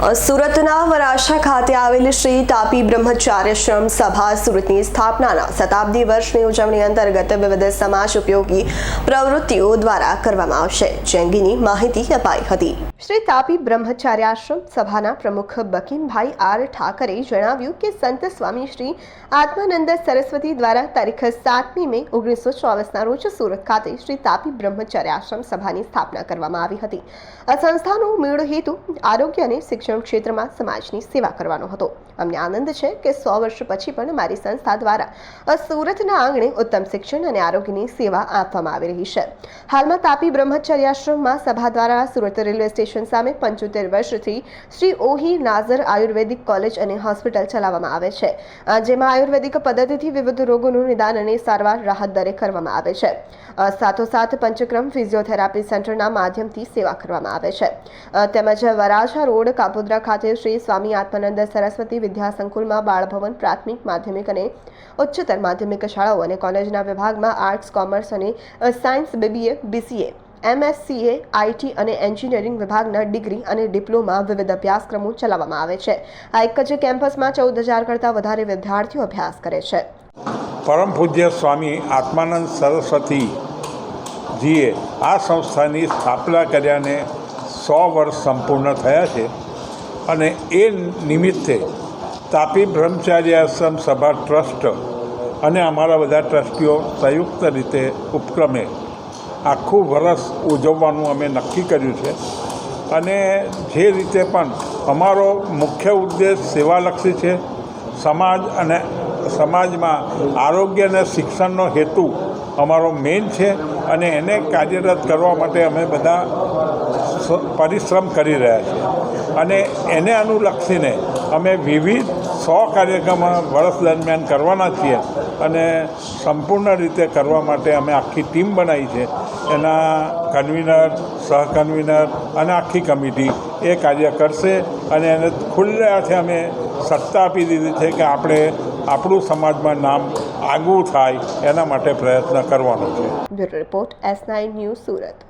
સુરતના વરાછા ખાતે આવેલી શ્રી તાપી બ્રહ્મચાર્યશ્રમ સભા સુરતની સ્થાપનાના શતાબ્દી વર્ષની ઉજવણી અંતર્ગત વિવિધ સમાજ ઉપયોગી પ્રવૃત્તિઓ દ્વારા કરવામાં આવશે, જે અંગેની માહિતી અપાઈ હતી. શ્રી તાપી બ્રહ્મચાર્યાશ્રમ સભાના પ્રમુખ બકીમભાઈ આર ઠાકરે જણાવ્યું કે સંત સ્વામી શ્રી આત્માનંદ સરસ્વતી દ્વારા તારીખ સાતમી મે ઓગણીસો ચોવીસના રોજ સુરત ખાતે શ્રી તાપી બ્રહ્મચાર્યાશ્રમ સભાની સ્થાપના કરવામાં આવી હતી. આ સંસ્થાનો મૂળ હેતુ આરોગ્ય અને શિક્ષણ ક્ષેત્રમાં સમાજની સેવા કરવાનો હતો. અમને આનંદ છે કે સો વર્ષ પછી પણ મારી સંસ્થા દ્વારા સુરતના આંગણે ઉત્તમ શિક્ષણ અને આરોગ્યની સેવા આપવામાં આવી રહી છે. હાલમાં તાપી બ્રહ્મચર્યાશ્રમમાં સભા દ્વારા સુરત રેલવે સ્ટેશન સામે પંચોતેર વર્ષથી શ્રી ઓહી નાઝર આયુર્વેદિક કોલેજ અને હોસ્પિટલ ચલાવવામાં આવે છે. જેમાં આયુર્વેદિક પદ્ધતિથી વિવિધ રોગોનું નિદાન અને સારવાર રાહત દરે કરવામાં આવે છે. સાથોસાથ પંચક્રમ ફિઝિયોથેરાપી સેન્ટરના માધ્યમથી સેવા કરવામાં આવે છે. તેમજ વરાછા રોડ કાપોદ્રા ખાતે શ્રી સ્વામી આત્માનંદ સરસ્વતી વિદ્યા સંકુલમાં બાળભવન પ્રાથમિક માધ્યમિક અને ઉચ્ચતર માધ્યમિક શાળાઓ અને કોલેજના વિભાગમાં આર્ટ્સ, કોમર્સ અને science BBA, BCA, MSCA, IT અને એન્જિનિયરિંગ વિભાગના ડિગ્રી અને ડિપ્લોમા વિવિધ અભ્યાસક્રમો ચલાવવામાં આવે છે. આ એક જ કેમ્પસમાં ચૌદ હજાર કરતાં વધારે વિદ્યાર્થીઓ અભ્યાસ કરે છે. પરમ પૂજ્ય સ્વામી આત્માનંદ સરસ્વતી જીએ આ સંસ્થાની સ્થાપના કર્યાને સો વર્ષ સંપૂર્ણ થયા છે. અને એ નિમિત્તે તાપી બ્રહ્મચારી આશ્રમ સભા ટ્રસ્ટ અને અમારા બધા ટ્રસ્ટીઓ સંયુક્ત રીતે ઉપક્રમે આખું વરસ ઉજવવાનું અમે નક્કી કર્યું છે. અને જે રીતે પણ અમારો મુખ્ય ઉદ્દેશ સેવાલક્ષી છે, સમાજ અને સમાજમાં આરોગ્ય અને શિક્ષણનો હેતુ અમારો મેઇન છે અને એને કાર્યરત કરવા માટે અમે બધા પરિશ્રમ કરી રહ્યા છીએ. અને એને અનુલક્ષીને અમે વિવિધ સો કાર્યક્રમો વર્ષ દરમિયાન કરવાના છીએ અને સંપૂર્ણ રીતે કરવા માટે અમે આખી ટીમ બનાવી છે. એના કન્વીનર સહકન્વીનર અને આખી કમિટી એ કાર્ય કરશે અને એને ખુલ્લાથી અમે સત્તા આપી દીધી છે કે આપણે આપણું સમાજમાં નામ આગવું થાય એના માટે પ્રયત્ન કરવાનો છે. Report S nine news Surat.